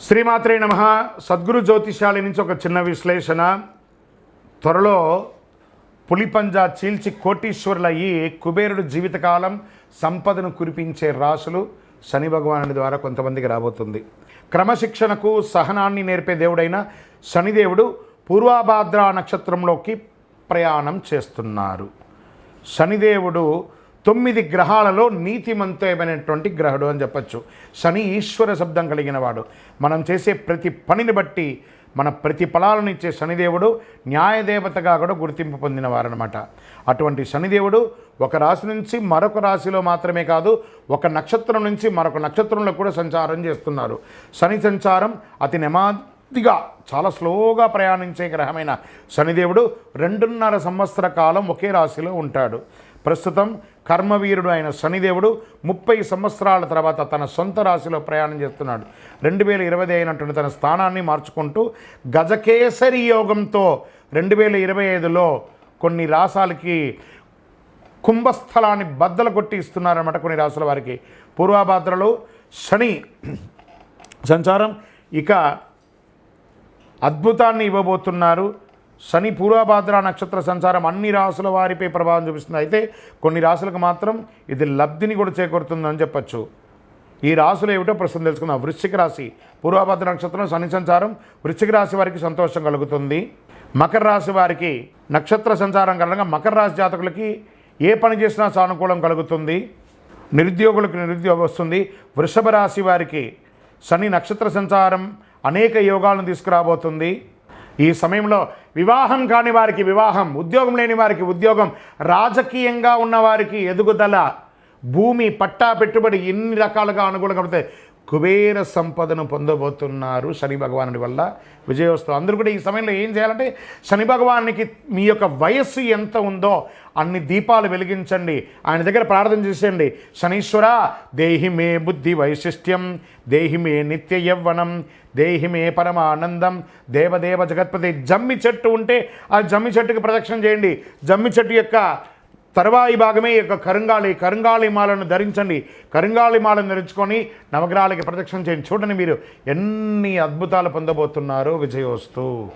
శ్రీమాత్రే నమ. సద్గురు జ్యోతిషాలి నుంచి ఒక చిన్న విశ్లేషణ. త్వరలో పులిపంజా చీల్చి కోటీశ్వరులయ్యి కుబేరుడు జీవితకాలం సంపదను కురిపించే రాసులు శని భగవానుడి ద్వారా కొంతమందికి రాబోతుంది. క్రమశిక్షణకు సహనాన్ని నేర్పే దేవుడైన శనిదేవుడు పూర్వాభాద్ర నక్షత్రంలోకి ప్రయాణం చేస్తున్నారు. శనిదేవుడు తొమ్మిది గ్రహాలలో నీతిమంతమైనటువంటి గ్రహుడు అని చెప్పచ్చు. శని ఈశ్వర శబ్దం కలిగిన వాడు మనం చేసే ప్రతి పనిని బట్టి మన ప్రతి ఫలాలను ఇచ్చే శనిదేవుడు న్యాయదేవతగా కూడా గుర్తింపు పొందినవారనమాట అటువంటి శనిదేవుడు ఒక రాశి నుంచి మరొక రాశిలో మాత్రమే కాదు ఒక నక్షత్రం నుంచి మరొక నక్షత్రంలో కూడా సంచారం చేస్తున్నారు. శని సంచారం అతి నెమ్మదిగా చాలా స్లోగా ప్రయాణించే గ్రహమైన శనిదేవుడు రెండున్నర సంవత్సర కాలం ఒకే రాశిలో ఉంటాడు. ప్రస్తుతం కర్మవీరుడు అయిన శనిదేవుడు ముప్పై సంవత్సరాల తర్వాత తన సొంత రాశిలో ప్రయాణం చేస్తున్నాడు. రెండు వేల ఇరవై అయినటువంటి తన స్థానాన్ని మార్చుకుంటూ గజకేసరి యోగంతో రెండు వేల ఇరవై ఐదులో కొన్ని రాసాలకి కుంభస్థలాన్ని బద్దలు కొట్టి ఇస్తున్నారన్నమాట కొన్ని రాసుల వారికి. పూర్వాభాద్రలో శని సంచారం. ఇక అద్భుతాన్ని ఇవ్వబోతున్నారు. శని పూర్వభాద్ర నక్షత్ర సంచారం అన్ని రాసుల వారిపై ప్రభావం చూపిస్తుంది. అయితే కొన్ని రాసులకు మాత్రం ఇది లబ్ధిని కూడా చేకూరుతుందని చెప్పచ్చు. ఈ రాసులు ఏమిటో ప్రస్తుతం తెలుసుకుందాం. వృశ్చిక రాశి పూర్వభద్ర నక్షత్రం శని సంచారం వృశ్చిక రాశి వారికి సంతోషం కలుగుతుంది. మకర రాశి వారికి నక్షత్ర సంచారం కారణంగా మకర రాశి జాతకులకి ఏ పని చేసినా సానుకూలం కలుగుతుంది. నిరుద్యోగులకు నిరుద్యోగం వస్తుంది. వృషభ రాశి వారికి శని నక్షత్ర సంచారం అనేక యోగాలను తీసుకురాబోతుంది. ఈ సమయంలో వివాహం కాని వారికి వివాహం ఉద్యోగం లేని వారికి ఉద్యోగం రాజకీయంగా ఉన్నవారికి ఎదుగుదల భూమి పట్టా పెట్టుబడి ఎన్ని రకాలుగా అనుకూలంగా పడతాయి. కుబేర సంపదను పొందబోతున్నారు శని భగవానుడి వల్ల. విజయోత్సవం. అందరూ కూడా ఈ సమయంలో ఏం చేయాలంటే శని భగవానికి మీ యొక్క వయస్సు ఎంత ఉందో అన్ని దీపాలు వెలిగించండి. ఆయన దగ్గర ప్రార్థన చేసేయండి. శనీశ్వర దేహిమే బుద్ధి వైశిష్ట్యం దేహిమే నిత్య యవ్వనం దేహిమే పరమానందం దేవదేవ జగత్పతి. జమ్మి చెట్టు ఉంటే ఆ జమ్మి చెట్టుకి ప్రదక్షిణ చేయండి. జమ్మి చెట్టు యొక్క తర్వాయి భాగమే యొక్క కరుంగాళి కరుంగాళి మాలను ధరించండి. కరుంగాళి మాలను ధరించుకొని నవగ్రహాలకి ప్రదక్షిణ చేయండి. చూడండి మీరు ఎన్ని అద్భుతాలు పొందబోతున్నారో విజయోస్తు.